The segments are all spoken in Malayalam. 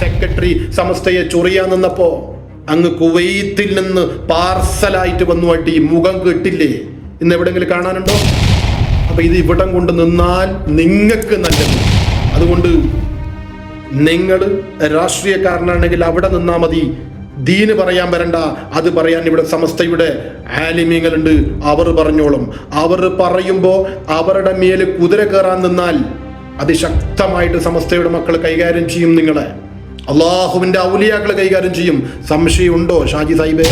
സെക്രട്ടറി സമസ്തയെ ചൊറിയാൻ നിന്നപ്പോ അങ്ങ് കുവൈത്തിൽ നിന്ന് പാർസലായിട്ട് വന്നു അടി. മുഖം കെട്ടില്ലേ? ഇന്ന് എവിടെങ്കിലും കാണാനുണ്ടോ? അപ്പൊ ഇത് ഇവിടം കൊണ്ട് നിന്നാൽ നിങ്ങൾക്ക് നല്ലത്. അതുകൊണ്ട് നിങ്ങൾ രാഷ്ട്രീയക്കാരനാണെങ്കിൽ അവിടെ നിന്നാ മതി. ദീന് പറയാൻ വരണ്ട. അത് പറയാൻ ഇവിടെ സമസ്തയുടെ ആലിമ്യങ്ങളുണ്ട് അവർ പറഞ്ഞോളും. അവർ പറയുമ്പോൾ അവരുടെ മേൽ കുതിര കയറാൻ നിന്നാൽ അതിശക്തമായിട്ട് സമസ്തയുടെ മക്കൾ കൈകാര്യം ചെയ്യും നിങ്ങളെ. അള്ളാഹുവിന്റെ ഔലിയാക്കൾ കൈകാര്യം ചെയ്യും. സംശയമുണ്ടോ ഷാജി സാഹിബേ?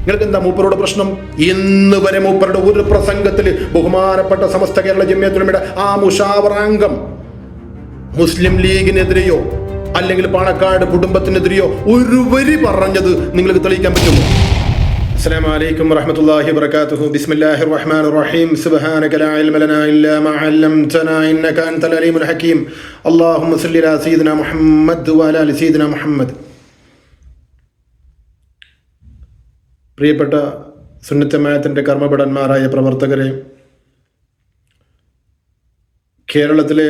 നിങ്ങൾക്ക് എന്താ മൂപ്പരോട് പ്രശ്നം? ഇന്ന് വരെ മൂപ്പരുടെ ഒരു പ്രസംഗത്തിൽ ബഹുമാനപ്പെട്ട സമസ്ത കേരള ജമ്യത്തുലമയുടെ ആ മുഷാവറാംഗം മുസ്ലിം ലീഗിനെതിരെയോ അല്ലെങ്കിൽ പാണക്കാട് കുടുംബത്തിനെതിരെയോ ഒരു വരി പറഞ്ഞത് നിങ്ങൾക്ക് തെളിയിക്കാൻ പറ്റുമോ? السلام عليكم ورحمة الله وبركاته بسم الله الرحمن الرحيم سبحانك لا علم لنا إلا ما علمتنا إنك أنت العليم الحكيم اللهم صل على سيدنا محمد وعلى آل سيدنا محمد പ്രിയപ്പെട്ട സുന്നത്തമയത്തിൻ്റെ കർമ്മഭടന്മാരായ പ്രവർത്തകരെ കേരളത്തിലെ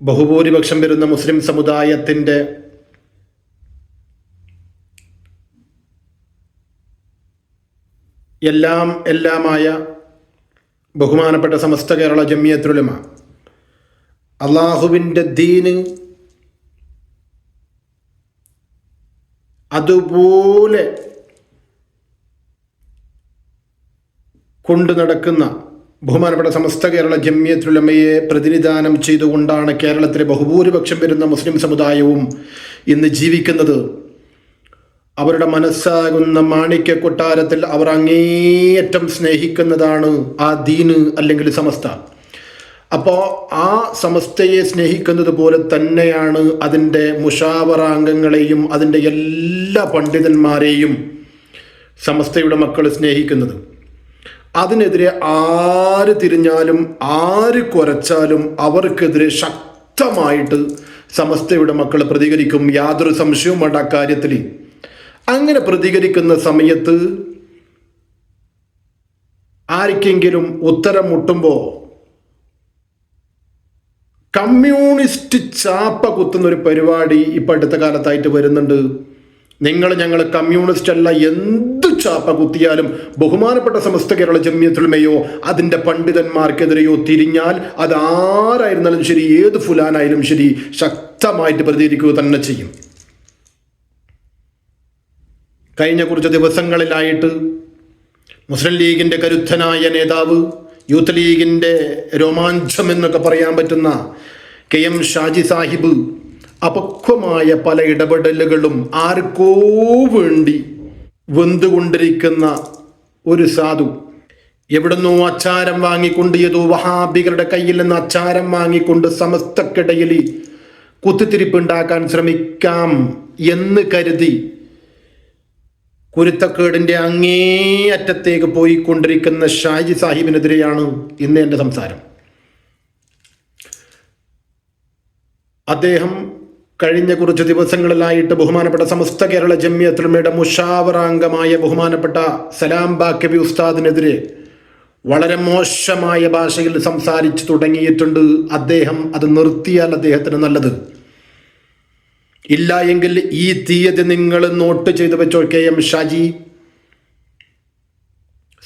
ബഹുഭൂരിപക്ഷം വരുന്ന മുസ്ലിം സമുദായത്തിൻ്റെ എല്ലാം എല്ലാമായ ബഹുമാനപ്പെട്ട സമസ്ത കേരള ജമ്മിയത്തുലമ അള്ളാഹുവിന്റെ ദീന് അതുപോലെ കൊണ്ടു നടക്കുന്ന ബഹുമാനപ്പെട്ട സമസ്ത കേരള ജമ്മിയത്തുലമയെ പ്രതിനിധാനം ചെയ്തുകൊണ്ടാണ് കേരളത്തിലെ ബഹുഭൂരിപക്ഷം വരുന്ന മുസ്ലിം സമുദായവും ഇന്ന് ജീവിക്കുന്നത്. അവരുടെ മനസ്സാകുന്ന മാണിക്യ കൊട്ടാരത്തിൽ അവർ അങ്ങേയറ്റം സ്നേഹിക്കുന്നതാണ് ആ ദീന് അല്ലെങ്കിൽ സമസ്ത. അപ്പോൾ ആ സമസ്തയെ സ്നേഹിക്കുന്നത് പോലെ തന്നെയാണ് അതിന്റെ മുഷാവറ അംഗങ്ങളെയും അതിന്റെ എല്ലാ പണ്ഡിതന്മാരെയും സമസ്തയുടെ മക്കൾ സ്നേഹിക്കുന്നത്. അതിനെതിരെ ആര് തിരിഞ്ഞാലും ആര് കുറച്ചാലും അവർക്കെതിരെ ശക്തമായിട്ട് സമസ്തയുടെ മക്കൾ പ്രതികരിക്കും. യാതൊരു സംശയവും വേണ്ട അക്കാര്യത്തിൽ അങ്ങനെ പ്രതികരിക്കുന്ന സമയത്ത് ആർക്കെങ്കിലും ഉത്തരം മുട്ടുമ്പോൾ കമ്മ്യൂണിസ്റ്റ് ചാപ്പ കുത്തുന്ന ഒരു പരിപാടി ഇപ്പം അടുത്ത കാലത്തായിട്ട് വരുന്നുണ്ട്. നിങ്ങൾ ഞങ്ങൾ കമ്മ്യൂണിസ്റ്റ് അല്ല എന്ത് ചാപ്പ കുത്തിയാലും ബഹുമാനപ്പെട്ട സമസ്ത കേരള ജമ്യത്തുൽമയോ അതിന്റെ പണ്ഡിതന്മാർക്കെതിരെയോ തിരിഞ്ഞാൽ അത് ആരായിരുന്നാലും ശരി ഏത് ഫുലാനായാലും ശരി ശക്തമായിട്ട് പ്രതികരിക്കുക തന്നെ ചെയ്യും. കഴിഞ്ഞ കുറച്ച് ദിവസങ്ങളിലായിട്ട് മുസ്ലിം ലീഗിന്റെ കരുത്തനായ നേതാവ് യൂത്ത് ലീഗിന്റെ രോമാഞ്ചം എന്നൊക്കെ പറയാൻ പറ്റുന്ന കെ എം ഷാജി സാഹിബ് അപക്വമായ പല ഇടപെടലുകളും ആർക്കോ വേണ്ടി വെന്തുകൊണ്ടിരിക്കുന്ന ഒരു സാധു. എവിടുന്നോ അച്ചാരം വാങ്ങിക്കൊണ്ട് ഏതോ വഹാബികളുടെ കയ്യിൽ നിന്ന് അച്ചാരം വാങ്ങിക്കൊണ്ട് സമസ്തക്കിടയിൽ കുത്തിത്തിരിപ്പ് ഉണ്ടാക്കാൻ ശ്രമിക്കാം എന്ന് കരുതി കുരുത്തക്കേടിന്റെ അങ്ങേയറ്റത്തേക്ക് പോയിക്കൊണ്ടിരിക്കുന്ന ഷാജി സാഹിബിനെതിരെയാണ് ഇന്ന് എന്റെ സംസാരം. അദ്ദേഹം കഴിഞ്ഞ കുറച്ച് ദിവസങ്ങളിലായിട്ട് ബഹുമാനപ്പെട്ട സമസ്ത കേരള ജമ്യത്തിലുമയുടെ മുഷാവറാംഗമായ ബഹുമാനപ്പെട്ട സലാം ബാക്കബി ഉസ്താദിനെതിരെ വളരെ മോശമായ ഭാഷയിൽ സംസാരിച്ചു തുടങ്ങിയിട്ടുണ്ട്. അദ്ദേഹം അത് നിർത്തിയാൽ അദ്ദേഹത്തിന് നല്ലത്. ഇല്ല എങ്കിൽ ഈ തീയതി നിങ്ങൾ നോട്ട് ചെയ്തു വെച്ചോ കെ എം ഷാജി.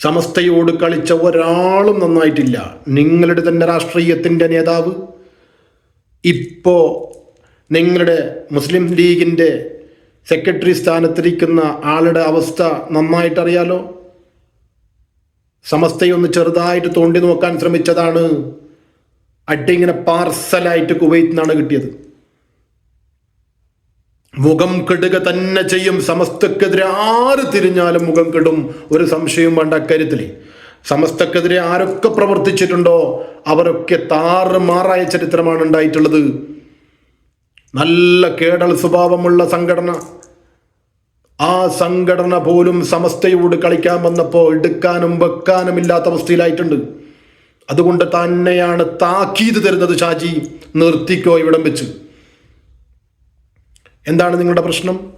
സമസ്തയോട് കളിച്ച ഒരാളും നന്നായിട്ടില്ല. നിങ്ങളുടെ തന്നെ രാഷ്ട്രീയത്തിന്റെ നേതാവ്. ഇപ്പോൾ നിങ്ങളുടെ മുസ്ലിം ലീഗിന്റെ സെക്രട്ടറി സ്ഥാനത്തിരിക്കുന്ന ആളുടെ അവസ്ഥ നന്നായിട്ടറിയാലോ? സമസ്തയൊന്ന് ചെറുതായിട്ട് തോണ്ടി നോക്കാൻ ശ്രമിച്ചതാണ്. അട്ടിങ്ങനെ പാർസലായിട്ട് കുവൈത്തിൽ നിന്നാണ് കിട്ടിയത്. മുഖം കെടുക തന്നെ ചെയ്യും. സമസ്തക്കെതിരെ ആര് തിരിഞ്ഞാലും മുഖം കെടും. ഒരു സംശയവും വേണ്ട അക്കാര്യത്തിൽ സമസ്തക്കെതിരെ ആരൊക്കെ പ്രവർത്തിച്ചിട്ടുണ്ടോ അവരൊക്കെ താറുമാറായ ചരിത്രമാണ് ഉണ്ടായിട്ടുള്ളത്. നല്ല കേടൽ സ്വഭാവമുള്ള സംഘടന. ആ സംഘടന പോലും സമസ്തയോട് കളിക്കാൻ വന്നപ്പോൾ എടുക്കാനും വെക്കാനും ഇല്ലാത്ത അവസ്ഥയിലായിട്ടുണ്ട്. അതുകൊണ്ട് തന്നെയാണ് താക്കീത് തരുന്നത് ഷാജി. നിർത്തിക്കോ ഇവിടം വെച്ച്. എന്താണ് നിങ്ങളുടെ പ്രശ്നം?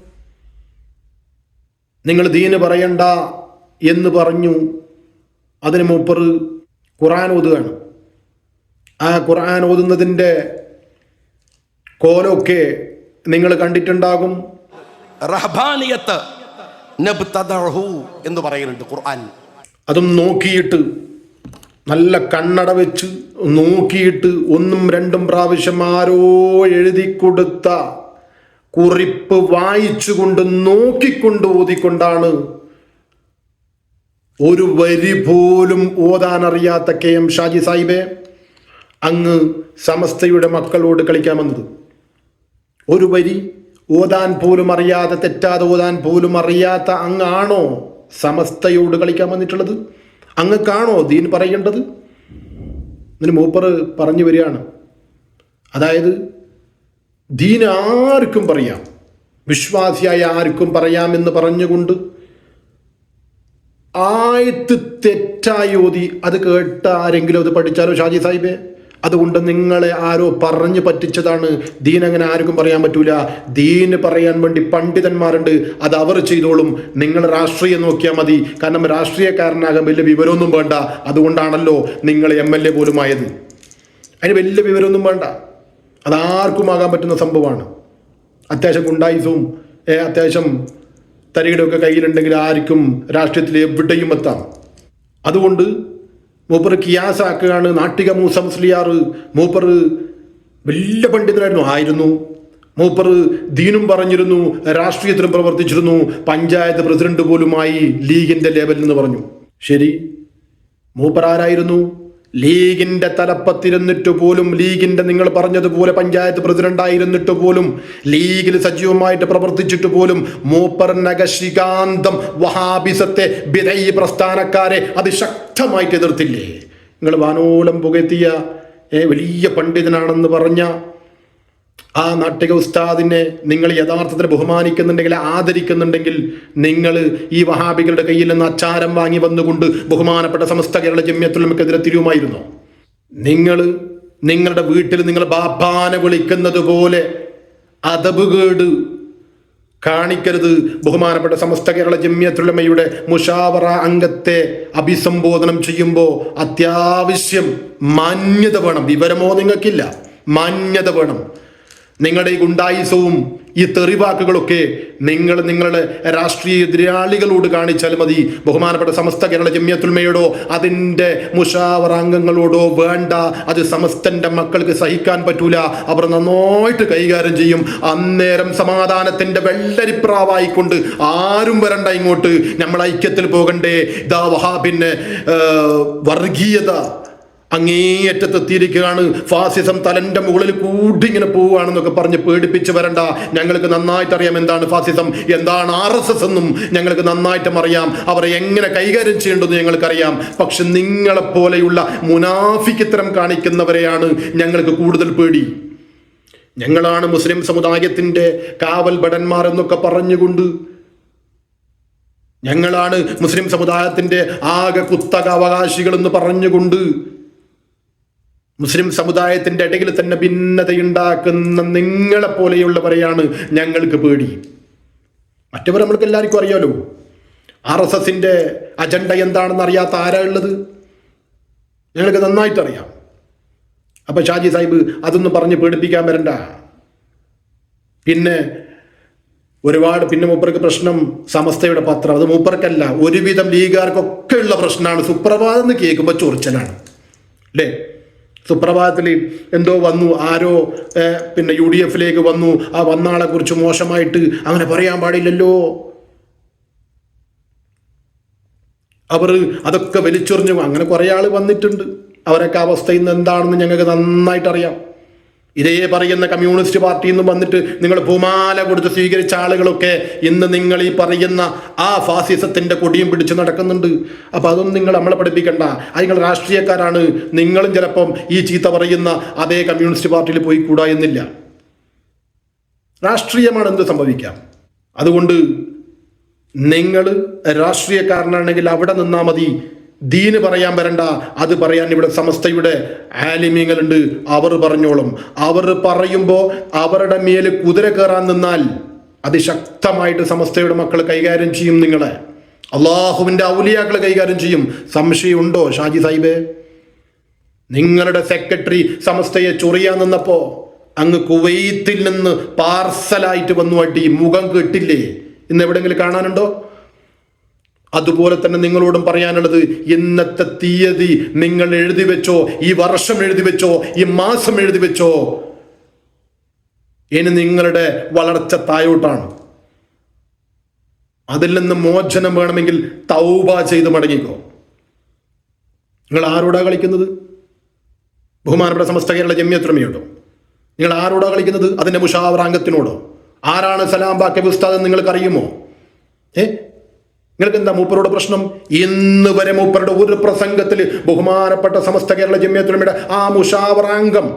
നിങ്ങൾ ദീന് പറയണ്ട എന്ന് പറഞ്ഞു അതിന് മൂപ്പർ ഖുറാൻ ഓതുകയാണ്. ആ ഖുർആൻ ഓതുന്നതിന്റെ കോലൊക്കെ നിങ്ങൾ കണ്ടിട്ടുണ്ടാകും. റഹബാനിയത്ത് എന്ന് പറയുന്നുണ്ട് ഖുർആൻ. അതും നോക്കിയിട്ട് നല്ല കണ്ണട വെച്ച് നോക്കിയിട്ട് ഒന്നും രണ്ടും പ്രാവശ്യം ആരോ എഴുതി കൊടുത്ത കുറിപ്പ് വായിച്ചുകൊണ്ട് നോക്കിക്കൊണ്ട് ഓതിക്കൊണ്ടാണ്. ഒരു വരി പോലും ഓതാൻ അറിയാത്ത കെ എം ഷാജി സാഹിബെ അങ്ങ് സമസ്തയുടെ മക്കളോട് കളിക്കാൻ വന്നത്. ഒരു വരി ഓതാൻ പോലും അറിയാതെ തെറ്റാതെ ഓതാൻ പോലും അറിയാത്ത അങ്ങാണോ സമസ്തയോട് കളിക്കാൻ വന്നിട്ടുള്ളത്? അങ്ങ് കാണോ ദീൻ പറയേണ്ടത്? ഇതിന് മൂപ്പർ പറഞ്ഞു വരികയാണ്. അതായത് ദീൻ ആർക്കും പറയാം. വിശ്വാസിയായ ആർക്കും പറയാമെന്ന് പറഞ്ഞുകൊണ്ട് ആയത്ത് തെറ്റായി ഓതി അത് കേട്ട ആരെങ്കിലും അത് പഠിച്ചാലോ ഷാജി സാഹിബെ? അതുകൊണ്ട് നിങ്ങളെ ആരോ പറഞ്ഞു പറ്റിച്ചതാണ്. ദീൻ അങ്ങനെ ആർക്കും പറയാൻ പറ്റൂല. ദീന് പറയാൻ വേണ്ടി പണ്ഡിതന്മാരുണ്ട്. അത് അവർ ചെയ്തോളും. നിങ്ങൾ രാഷ്ട്രീയം നോക്കിയാൽ മതി. കാരണം രാഷ്ട്രീയക്കാരനാകാൻ വലിയ വിവരമൊന്നും വേണ്ട. അതുകൊണ്ടാണല്ലോ നിങ്ങൾ എം എൽ എ പോലും ആയത് അതിന് വലിയ വിവരമൊന്നും വേണ്ട. അതാർക്കും ആകാൻ പറ്റുന്ന സംഭവമാണ്. അത്യാവശ്യം ഗുണ്ടായുസവും അത്യാവശ്യം തരികിടൊക്കെ കയ്യിലുണ്ടെങ്കിൽ ആർക്കും രാഷ്ട്രീയത്തിൽ എവിടെയും എത്താം. അതുകൊണ്ട് മൂപ്പർ കിയാസാക്കുകയാണ്. നാട്ടിക മൂസ മുസ്ലിയാർ മൂപ്പർ വലിയ പണ്ഡിതനായിരുന്നു. ആയിരുന്നു. മൂപ്പർ ദീനും പറഞ്ഞിരുന്നു രാഷ്ട്രീയത്തിലും പ്രവർത്തിച്ചിരുന്നു. പഞ്ചായത്ത് പ്രസിഡന്റ് പോലുമായി ലീഗിന്റെ ലേബലിൽ നിന്ന് പറഞ്ഞു. ശരി. മൂപ്പർ ആരായിരുന്നു? ലീഗിന്റെ തലപ്പത്തിരുന്നിട്ട് പോലും ലീഗിന്റെ നിങ്ങൾ പറഞ്ഞതുപോലെ പഞ്ചായത്ത് പ്രസിഡന്റായിരുന്നിട്ട് പോലും ലീഗിൽ സജീവമായിട്ട് പ്രവർത്തിച്ചിട്ട് പോലും മൂപ്പർ നഗശികാന്തം വഹാബിസത്തെ ബിദൈ പ്രസ്ഥാനക്കാരെ അത് ശക്തമായിട്ട് എതിർത്തില്ലേ? നിങ്ങൾ പുകഴ്ത്തിയ ഏ, വലിയ പണ്ഡിതനാണെന്ന് പറഞ്ഞ ആ നാട്ടിക ഉസ്താദിനെ നിങ്ങൾ യഥാർത്ഥത്തിൽ ബഹുമാനിക്കുന്നുണ്ടെങ്കിൽ ആദരിക്കുന്നുണ്ടെങ്കിൽ നിങ്ങൾ ഈ വഹാബികളുടെ കയ്യിൽ നിന്ന് അച്ചാരം വാങ്ങി വന്നുകൊണ്ട് ബഹുമാനപ്പെട്ട സമസ്ത കേരള ജമ്യത്തുലമക്കെതിരെ തിരുവുമായിരുന്നു നിങ്ങൾ നിങ്ങളുടെ വീട്ടിൽ നിങ്ങൾ ബാപ്പാനെ വിളിക്കുന്നത് പോലെ അതബുകേട് കാണിക്കരുത്. ബഹുമാനപ്പെട്ട സമസ്ത കേരള ജമ്യത്തുലമയുടെ മുഷാവറ അംഗത്തെ അഭിസംബോധനം ചെയ്യുമ്പോൾ അത്യാവശ്യം മാന്യത വേണം. വിവരമോ നിങ്ങൾക്കില്ല. മാന്യത വേണം. നിങ്ങളുടെ ഈ ഗുണ്ടായുസവും ഈ തെറിവാക്കുകളൊക്കെ നിങ്ങൾ നിങ്ങളുടെ രാഷ്ട്രീയ എതിരാളികളോട് കാണിച്ചാൽ മതി. ബഹുമാനപ്പെട്ട സമസ്ത കേരള ജമ്യത്തുൽമയോടോ അതിന്റെ മുഷാവറാംഗങ്ങളോടോ വേണ്ട. അത് സമസ്തന്റെ മക്കൾക്ക് സഹിക്കാൻ പറ്റൂല. അവർ നന്നായിട്ട് കൈകാര്യം ചെയ്യും. അന്നേരം സമാധാനത്തിന്റെ വെള്ളരിപ്രാവായിക്കൊണ്ട് ആരും വരണ്ട ഇങ്ങോട്ട്. നമ്മൾ ഐക്യത്തിൽ പോകണ്ടേ. ദാ വഹാബിന് വർഗീയത അങ്ങേയറ്റത്തെത്തിയിരിക്കുകയാണ്. ഫാസിസം തലന്റെ മുകളിൽ കൂടി ഇങ്ങനെ പോവുകയാണെന്നൊക്കെ പറഞ്ഞ് പേടിപ്പിച്ച് വരണ്ട. ഞങ്ങൾക്ക് നന്നായിട്ട് അറിയാം എന്താണ് ഫാസിസം. എന്താണ് ആർ എസ് എസ് എന്നും ഞങ്ങൾക്ക് നന്നായിട്ടും അറിയാം. അവരെ എങ്ങനെ കൈകാര്യം ചെയ്യേണ്ടെന്ന് ഞങ്ങൾക്കറിയാം. പക്ഷെ നിങ്ങളെപ്പോലെയുള്ള മുനാഫിക്കിത്തരം കാണിക്കുന്നവരെയാണ് ഞങ്ങൾക്ക് കൂടുതൽ പേടി. ഞങ്ങളാണ് മുസ്ലിം സമുദായത്തിന്റെ കാവൽ ഭടന്മാർ എന്നൊക്കെ പറഞ്ഞുകൊണ്ട് ഞങ്ങളാണ് മുസ്ലിം സമുദായത്തിന്റെ ആകെ കുത്തക അവകാശികൾ എന്ന് പറഞ്ഞുകൊണ്ട് മുസ്ലിം സമുദായത്തിന്റെ ഇടയിൽ തന്നെ ഭിന്നതയുണ്ടാക്കുന്ന നിങ്ങളെ പോലെയുള്ളവരെയാണ് ഞങ്ങൾക്ക് പേടി. മറ്റവർ നമ്മൾക്ക് എല്ലാവർക്കും അറിയാലോ. ആർ എസ് എസിന്റെ അജണ്ട എന്താണെന്ന് അറിയാത്ത ആരാ ഉള്ളത്? ഞങ്ങൾക്ക് നന്നായിട്ട് അറിയാം അപ്പൊ ഷാജി സാഹിബ് അതൊന്നും പറഞ്ഞ് പേടിപ്പിക്കാൻ വരണ്ട. പിന്നെ ഒരുപാട് പിന്നെ മൂപ്പർക്ക് പ്രശ്നം സമസ്തയുടെ പത്രം. അത് മൂപ്പർക്കല്ല ഒരുവിധം ലീഗുകാർക്കൊക്കെ ഉള്ള പ്രശ്നമാണ്. സുപ്രഭാതം എന്ന് കേൾക്കുമ്പോൾ ചൊറിച്ചലാണ്. അല്ലേ? സുപ്രഭാതത്തിൽ എന്തോ വന്നു ആരോ പിന്നെ യു ഡി എഫിലേക്ക് വന്നു ആ വന്നാളെ കുറിച്ച് മോശമായിട്ട് അങ്ങനെ പറയാൻ പാടില്ലല്ലോ. അവർ അതൊക്കെ വലിച്ചെറിഞ്ഞു അങ്ങനെ കുറേ ആൾ വന്നിട്ടുണ്ട്. അവരൊക്കെ അവസ്ഥ ഇന്ന് എന്താണെന്ന് ഞങ്ങൾക്ക് നന്നായിട്ട് അറിയാം ഇതേ പറയുന്ന കമ്മ്യൂണിസ്റ്റ് പാർട്ടിയിൽ നിന്ന് വന്നിട്ട് നിങ്ങൾ ഭൂമാല കൊടുത്ത് സ്വീകരിച്ച ആളുകളൊക്കെ ഇന്ന് നിങ്ങൾ ഈ പറയുന്ന ആ ഫാസിസത്തിന്റെ കൊടിയും പിടിച്ച് നടക്കുന്നുണ്ട്. അപ്പോൾ അതൊന്നും നിങ്ങൾ നമ്മളെ പഠിപ്പിക്കണ്ട. അത് നിങ്ങൾ രാഷ്ട്രീയക്കാരാണ്. നിങ്ങളും ചിലപ്പം ഈ ചീത്ത പറയുന്ന അതേ കമ്മ്യൂണിസ്റ്റ് പാർട്ടിയിൽ പോയി കൂടാ എന്നില്ല. രാഷ്ട്രീയമാണ് എന്ത് സംഭവിക്കാം? അതുകൊണ്ട് നിങ്ങൾ രാഷ്ട്രീയക്കാരനാണെങ്കിൽ അവിടെ നിന്നാൽ മതി. ദീന് പറയാൻ വരണ്ട അത് പറയാൻ ഇവിടെ സമസ്തയുടെ ആലിമ്യങ്ങളുണ്ട് അവർ പറഞ്ഞോളും. അവർ പറയുമ്പോൾ അവരുടെ മേൽ കുതിര കയറാൻ നിന്നാൽ അതിശക്തമായിട്ട് സമസ്തയുടെ മക്കൾ കൈകാര്യം ചെയ്യും നിങ്ങളെ. അള്ളാഹുവിന്റെ ഔലിയാക്കൾ കൈകാര്യം ചെയ്യും. സംശയമുണ്ടോ ഷാജി സാഹിബേ? നിങ്ങളുടെ സെക്രട്ടറി സമസ്തയെ ചൊറിയാൻ നിന്നപ്പോൾ അങ്ങ് കുവൈത്തിൽ നിന്ന് പാർസലായിട്ട് വന്നു അടി മുഖം കെട്ടില്ലേ? ഇന്ന് എവിടെങ്കിലും കാണാനുണ്ടോ? അതുപോലെ തന്നെ നിങ്ങളോടും പറയാനുള്ളത് ഇന്നത്തെ തീയതി നിങ്ങൾ എഴുതി വെച്ചോ ഈ വർഷം എഴുതി വെച്ചോ ഈ മാസം എഴുതി വെച്ചോ. ഇനി നിങ്ങളുടെ വളർച്ച തായോട്ടാണ് അതിൽ നിന്ന് മോചനം വേണമെങ്കിൽ തൗബ ചെയ്ത് മടങ്ങിക്കോ. നിങ്ങൾ ആരോടാ കളിക്കുന്നത്? ബഹുമാനപ്പെട്ട സമസ്ത കേരള ജമ്യത്രമയുണ്ടോ നിങ്ങൾ ആരോടാ കളിക്കുന്നത്? അതിന്റെ മുഷാവറാംഗത്തിനോടോ? ആരാണ് സലാം ബാക്കി ഉസ്താദ് നിങ്ങൾക്ക് അറിയുമോ ഏ? നിങ്ങൾക്ക് എന്താ മൂപ്പരോട് പ്രശ്നം? ഇന്ന് വരെ മൂപ്പരുടെ ഒരു പ്രസംഗത്തിൽ ബഹുമാനപ്പെട്ട സമസ്ത കേരള ജമ്യത്തുലമയുടെ ആ മുഷാവറാംഗം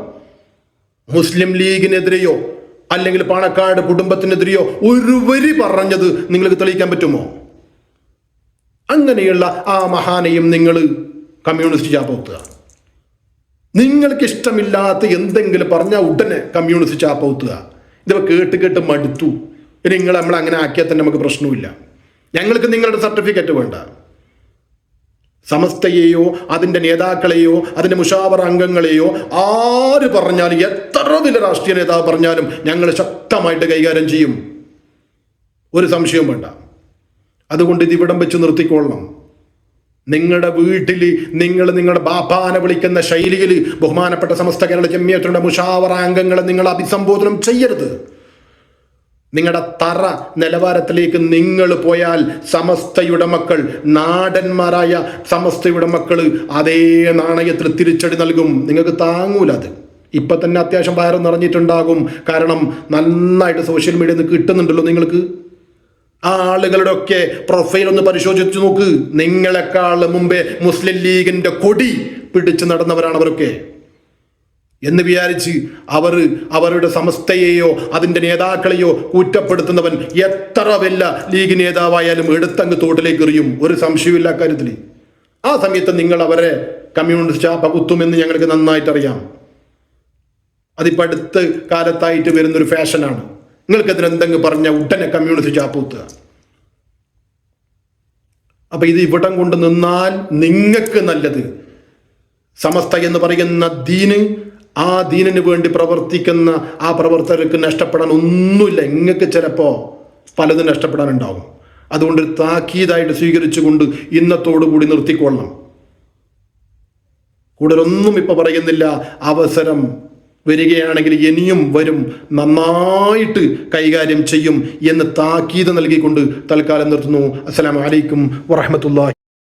മുസ്ലിം ലീഗിനെതിരെയോ അല്ലെങ്കിൽ പാണക്കാട് കുടുംബത്തിനെതിരെയോ ഒരു വരി പറഞ്ഞത് നിങ്ങൾക്ക് തെളിയിക്കാൻ പറ്റുമോ? അങ്ങനെയുള്ള ആ മഹാനെയും നിങ്ങൾ കമ്മ്യൂണിസ്റ്റ് ചാപ്പവുത്തുക നിങ്ങൾക്ക് ഇഷ്ടമില്ലാത്ത എന്തെങ്കിലും പറഞ്ഞാൽ ഉടനെ കമ്മ്യൂണിസ്റ്റ് ചാപ്പവുത്തുക ഇതിപ്പോൾ കേട്ട് കേട്ട് മടുത്തു. നിങ്ങൾ നമ്മൾ അങ്ങനെ ആക്കിയാൽ തന്നെ നമുക്ക് പ്രശ്നമില്ല ഞങ്ങൾക്ക് നിങ്ങളുടെ സർട്ടിഫിക്കറ്റ് വേണ്ട. സമസ്തയെയോ അതിന്റെ നേതാക്കളെയോ അതിന്റെ മുഷാവർ അംഗങ്ങളെയോ ആര് പറഞ്ഞാലും എത്ര വലിയ രാഷ്ട്രീയ നേതാവ് പറഞ്ഞാലും ഞങ്ങൾ ശക്തമായിട്ട് കൈകാര്യം ചെയ്യും. ഒരു സംശയവും വേണ്ട. അതുകൊണ്ട് ഇത് ഇവിടം വെച്ച് നിർത്തിക്കൊള്ളണം. നിങ്ങളുടെ വീട്ടിൽ നിങ്ങൾ നിങ്ങളുടെ ബാപ്പാനെ വിളിക്കുന്ന ശൈലിയിൽ ബഹുമാനപ്പെട്ട സമസ്ത കേരള ജമ്മിയത്തിന്റെ മുഷാവറ അംഗങ്ങളെ നിങ്ങൾ അഭിസംബോധനം ചെയ്യരുത്. നിങ്ങളുടെ തറ നിലവാരത്തിലേക്ക് നിങ്ങൾ പോയാൽ സമസ്തയുടെ മക്കൾ നാടന്മാരായ സമസ്തയുടെ മക്കൾ അതേ നാണയത്തിൽ തിരിച്ചടി നൽകും. നിങ്ങൾക്ക് താങ്ങൂല അത്. ഇപ്പൊ തന്നെ അത്യാവശ്യം വയറ് നിറഞ്ഞിട്ടുണ്ടാകും. കാരണം നന്നായിട്ട് സോഷ്യൽ മീഡിയയിൽ നിന്ന് കിട്ടുന്നുണ്ടല്ലോ നിങ്ങൾക്ക്. ആ ആളുകളുടെ ഒക്കെ പ്രൊഫൈൽ ഒന്ന് പരിശോധിച്ച് നോക്ക്. നിങ്ങളെക്കാൾ മുമ്പേ മുസ്ലിം ലീഗിന്റെ കൊടി പിടിച്ചു നടന്നവരാണ് അവരൊക്കെ. എന്ന് വിചാരിച്ച് അവർ അവരുടെ സമസ്തയെയോ അതിന്റെ നേതാക്കളെയോ കുറ്റപ്പെടുത്തുന്നവൻ എത്ര വല്ല ലീഗ് നേതാവായാലും എടുത്തങ്ങ് തോട്ടിലേക്ക് എറിയും. ഒരു സംശയമില്ല കാര്യത്തിൽ. ആ സമയത്ത് നിങ്ങൾ അവരെ കമ്മ്യൂണിസ്റ്റ് ആ പകുത്തുമെന്ന് ഞങ്ങൾക്ക് നന്നായിട്ട് അറിയാം അതിപ്പോൾ അടുത്ത കാലത്തായിട്ട് വരുന്നൊരു ഫാഷനാണ്. നിങ്ങൾക്കതിന് എന്തെങ്കിലും പറഞ്ഞ ഉടനെ കമ്മ്യൂണിസ്റ്റ് ചാപ്പൂത്തുക അപ്പൊ ഇത് ഇവിടം കൊണ്ട് നിന്നാൽ നിങ്ങൾക്ക് നല്ലത്. സമസ്ത എന്ന് പറയുന്ന ദീന് ആ ദീനിന് വേണ്ടി പ്രവർത്തിക്കുന്ന ആ പ്രവർത്തകർക്ക് നഷ്ടപ്പെടാൻ ഒന്നുമില്ല. നിങ്ങൾക്ക് ചിലപ്പോൾ പലതും നഷ്ടപ്പെടാനുണ്ടാകും. അതുകൊണ്ട് താക്കീതായിട്ട് സ്വീകരിച്ചുകൊണ്ട് ഇന്നത്തോടു കൂടി നിർത്തിക്കൊള്ളണം. കൂടുതലൊന്നും ഇപ്പൊ പറയുന്നില്ല. അവസരം വരികയാണെങ്കിൽ ഇനിയും വരും. നന്നായിട്ട് കൈകാര്യം ചെയ്യും എന്ന് താക്കീത് നൽകിക്കൊണ്ട് തൽക്കാലം നിർത്തുന്നു. അസ്സലാമു അലൈക്കും വറഹമത്തുള്ള